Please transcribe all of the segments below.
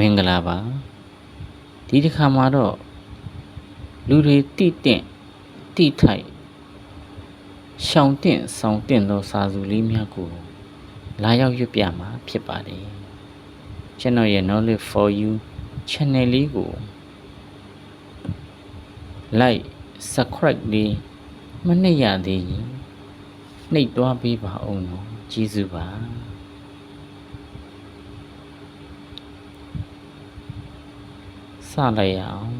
မင်္ဂလာပါဒီတစ်ခါမှာတော့လူတွေတိတင့်တိထိုက်ရှောင်တင့်ဆောင်တင့်သောစာစုလေးများကိုလာရောက်ရွတ်ပြမှာဖြစ်ပါတယ်ကျွန်တော်ရဲ့ knowledge for you channel လေးကို like subscribe လေးမနှိပ်ရသေးရင်နှိပ်သွားပေးပါအောင်နော်ကျေးဇူးပါ လိုက်ရအောင်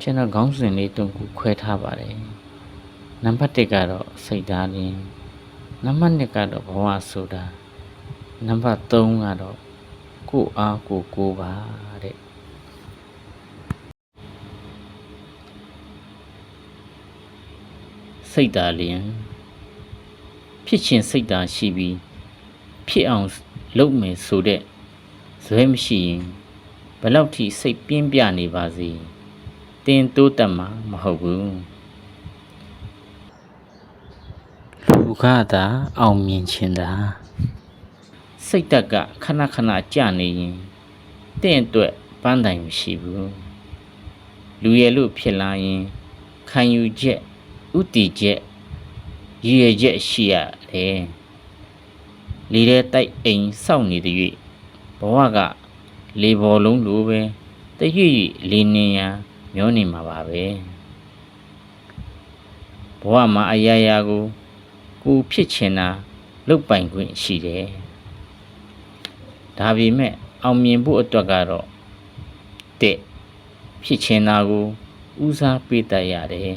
ကျွန်တော်ခေါင်းစဉ်လေးတုံးခုခွဲထားပါတယ်နံပါတ်1ကတော့စိတ်ဓာတ်လင်းနံပါတ်2ကတော့ဘဝဆိုတာနံပါတ်3ကတော့ကိုယ်အားကိုယ်ကိုယ်ပါတဲ့စိတ်ဓာတ်လင်းဖြစ်ခြင်းစိတ်ဓာတ်ရှိပြီးဖြစ်အောင်လုပ်မယ်ဆိုတဲ့ဇွဲမရှိရင် ဘယ်လောက်ထိစိတ်ပြင်းပြနေပါစေတင်တိုးတက်မှာမဟုတ်ဘူးလူကသာအောင်မြင်ခြင်းသာစိတ်တက်ကခဏခဏကြနေရင်တင့်အတွက်ပန်းတိုင်မရှိဘူးလူရဲ့လို့ဖြစ်လာရင်ခံယူချက်ဥတီချက်ရည်ရချက်ရှိရတယ်လေတဲ့တိုက်အိမ်စောင့်နေတဲ့၍ဘဝက လေပေါ်လုံးလိုပဲတရွေ့လေနေရန်မျောနေမှာပါပဲဘဝမှာအရာရာကိုကိုဖြစ်ချင်တာလုတ်ပိုင်ခွင့်ရှိတယ်ဒါပေမဲ့အောင်မြင်ဖို့အတွက်ကတော့တဲ့ဖြစ်ချင်တာကိုဦးစားပေးတတ်ရတယ်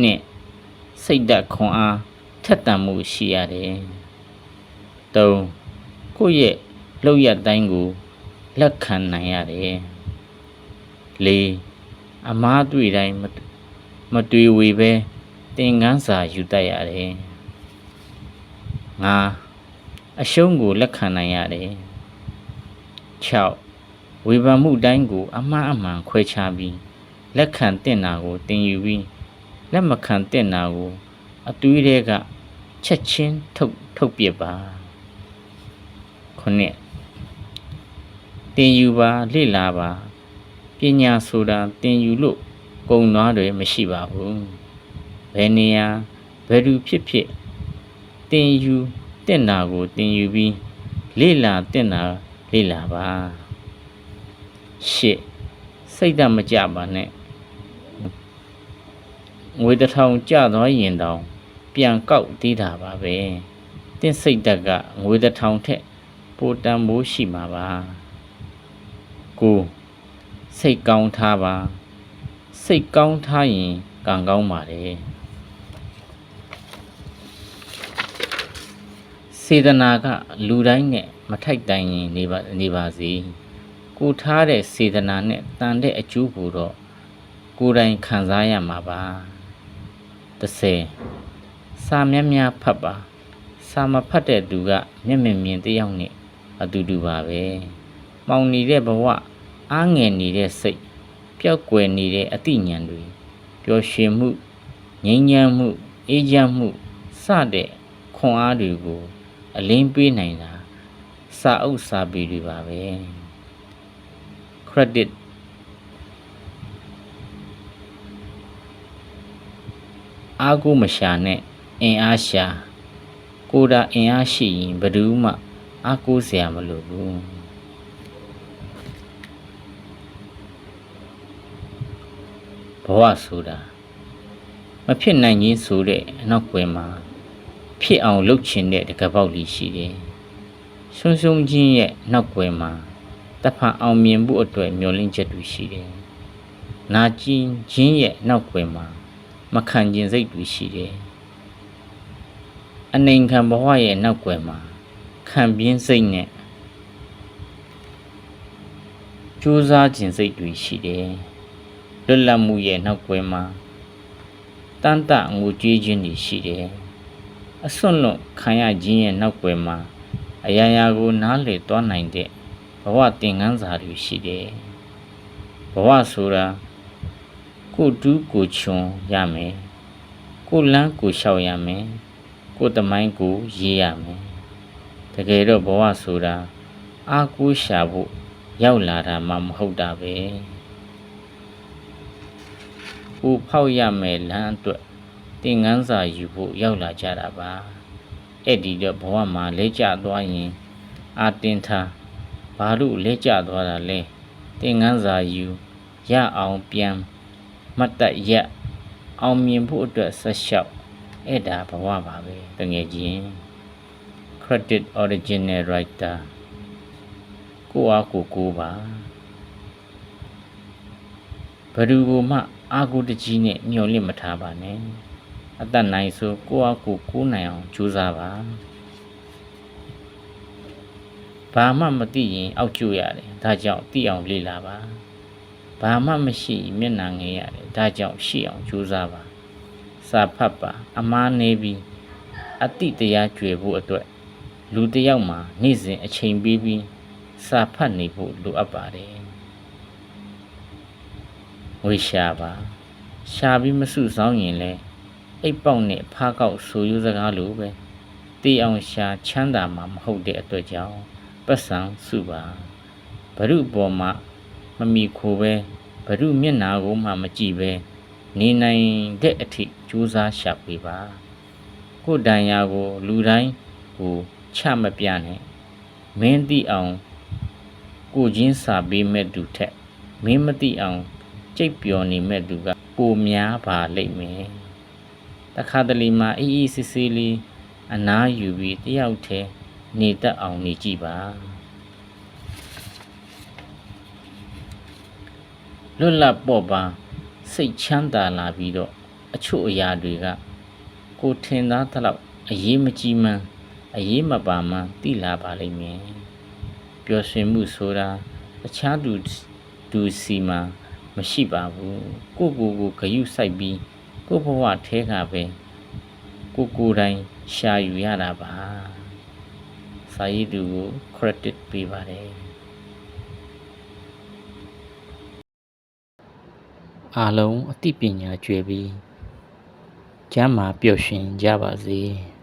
နှစ်စိတ်ဓာတ်ခွန်အားထက်သန်မှုရှိရတယ်သုံးကိုယ့်ရဲ့လောက်ရတိုင်းကို လက်ခံနိုင်ရတယ်။လေးအမားတွေ့တိုင်းမမတွေ့ဝေပဲသင်ခန်းစာယူတတ်ရတယ်။ငါအရှုံးကိုလက်ခံနိုင်ရတယ်။6ဝေဖန်မှုတိုင်းကို အမှားအမှန်ခွဲခြားပြီးလက်ခံတဲ့နာကိုသင်ယူပြီးလက်မခံတဲ့နာကို အတွေးတွေကချက်ချင်းထုတ်ထုတ်ပြပါ။ခုနှစ် တင်ယူပါလေ့လာပါပညာဆိုတာတင်ယူလို့ကုံသွားတွေမရှိပါဘူးဘယ်နေရာဘယ်သူဖြစ်ဖြစ်တင်ယူတက်နာကိုတင်ယူပြီးလေ့လာတက်နာလေ့လာပါရှစ်စိတ်ဓာတ်မကြပါနဲ့ငွေတစ်ထောင်ကျသွားရင်တောင်ပြန်ကောက်သေးတာပါပဲတင့်စိတ်ဓာတ်ကငွေတစ်ထောင်ထက်ပိုတန်မိုးရှိမှာပါ ကိုစိတ်ကောင်းထားပါစိတ်ကောင်းထားရင်ကံကောင်းပါတယ်စေတနာကလူတိုင်းနဲ့မထိုက်တိုင်ရင်နေပါနေပါစေကိုထားတဲ့စေတနာနဲ့တန်တဲ့အကျိုးကိုတော့ကိုယ်တိုင်ခံစားရမှာပါ30စာမြတ်များဖတ်ပါစာမဖတ်တဲ့သူကမျက်မြင်မြင်တယောက်နဲ့အတူတူပါပဲ မှောင်နေတဲ့ဘဝအားငယ်နေတဲ့စိတ်ပျောက်ကွယ်နေတဲ့အသိဉာဏ်တွေပျော်ရွှင်မှုငြိမ်းချမ်းမှုအေးချမ်းမှုစတဲ့ခွန်အားတွေကို အလင်းပေးနိုင်တာစာအုပ်စာပေတွေပါပဲ credit အားကိုမရှာနဲ့အင်အားရှာကိုယ်တာအင်အားရှိရင်ဘယ်သူမှအားကိုးစရာမလိုဘူး ဘဝဆိုတာမဖြစ်နိုင်ခြင်းဆိုတဲ့အနောက်ွယ်မှာဖြစ်အောင်လုပ်ချင်တဲ့တကပောက်လေးရှိတယ်။ဆွန်းဆွန်းချင်းရဲ့နောက်ွယ်မှာတဖန်အောင်မြင်ဖို့အတွက်မျှော်လင့်ချက်တွေရှိတယ်။နာကျင်ခြင်းရဲ့နောက်ွယ်မှာမခံကျင်စိတ်တွေရှိတယ်။အနိုင်ခံဘဝရဲ့နောက်ွယ်မှာခံပြင်းစိတ်နဲ့ကြိုးစားခြင်းစိတ်တွေရှိတယ်။ လွတ်လပ်မှုရဲ့နောက်ွယ်မှာတန်တငိုကြွေးခြင်းတွေရှိတယ်။အစွန့်လွတ်ခံရခြင်းရဲ့နောက်ွယ်မှာအရာရာကိုနားလည်သွားနိုင်တဲ့ဘဝသင်ခန်းစာတွေရှိတယ်။ဘဝဆိုတာကိုတူးကိုချွန်ရမယ်။ကိုလန်းကိုလျှောက်ရမယ်။ကိုတမိုင်းကိုရေးရမယ်။တကယ်တော့ဘဝဆိုတာအာကိုးရှာဖို့ရောက်လာတာမှမဟုတ်တာပဲ ဦးဖောက်ရမယ်လမ်းအတွက်သင်ငန်းစာယူဖို့ရောက်လာကြတာပါအဲ့ဒီတော့ဘဝမှာလဲကျသွားရင်အာတင်ထားဘာလို့လဲကျသွားတာလဲသင်ငန်းစာယူရအောင်ပြန်မတ်တက်ရက်အောင်မြင်ဖို့အတွက်ဆက်လျှောက်အဲ့ဒါဘဝပါပဲတကယ်ချင်း credit original writer ကိုအားကိုကိုပါဘယ်သူကမှ အာကိုတကြီးနဲ့မျောလင့်မထားပါနဲ့အသက်နိုင်ဆိုကိုအားကိုကိုနိုင်အောင်ကြိုးစားပါဘာမှမသိရင်အောက်ကျရတယ်ဒါကြောင့်သိအောင်လေ့လာပါဘာမှမရှိရင်မျက်နှာငယ်ရတယ်ဒါကြောင့်ရှိအောင်ကြိုးစားပါစာဖတ်ပါအမားနေပြီးအတိတရားကျွေဖို့အတွက်လူတစ်ယောက်မှာနေ့စဉ်အချိန်ပေးပြီးစာဖတ်နေဖို့လိုအပ်ပါတယ် ဝေရှာပါရှာပြီးမစုဆောင်ရင်လဲအိပ်ပေါက်နဲ့ဖားကောက်ဆိုယူစကားလိုပဲတေးအောင်ရှာချမ်းသာမှာမဟုတ်တဲ့အတွက်ကြောင့်ပတ်စံစုပါဘ ᱹ ပေါ်မှာမမီခိုပဲဘ ᱹ မျက်နာကိုမှမကြည့်ပဲနေနိုင်တဲ့အထိကြိုးစားရှာပေးပါကိုယ်တန်ရာကိုလူတိုင်းကိုချမပြနဲ့မင်းသိအောင်ကိုချင်းစာပေးမဲ့သူထက်မင်းမသိအောင် ကြိတ်ပျော်နေမဲ့သူကပိုများပါလိမ့်မယ်တခါတလေမှာအေးအေးဆေးဆေးလေးအနားယူပြီးတယောက်တည်းနေတတ်အောင်နေကြည့်ပါလွတ်လပ်ပေါ့ပါစိတ်ချမ်းသာလာပြီးတော့အချို့အရာတွေကကိုထင်သားသလောက်အရေးမကြီးမှန်းအရေးမပါမှန်းသိလာပါလိမ့်မယ်ပျော်ရွှင်မှုဆိုတာတခြားသူသူစီမှာ မရှိပါဘူးကိုကိုကိုဂယုစိုက်ပြီးကိုဘဝထဲကပဲကိုကိုတိုင်းရှာယူရတာပါစာရေးသူကို credit ပေးပါတယ်အားလုံးအသိပညာကျွယ်ပြီးကျမ်းမာပျော်ရွှင်ကြပါစေ။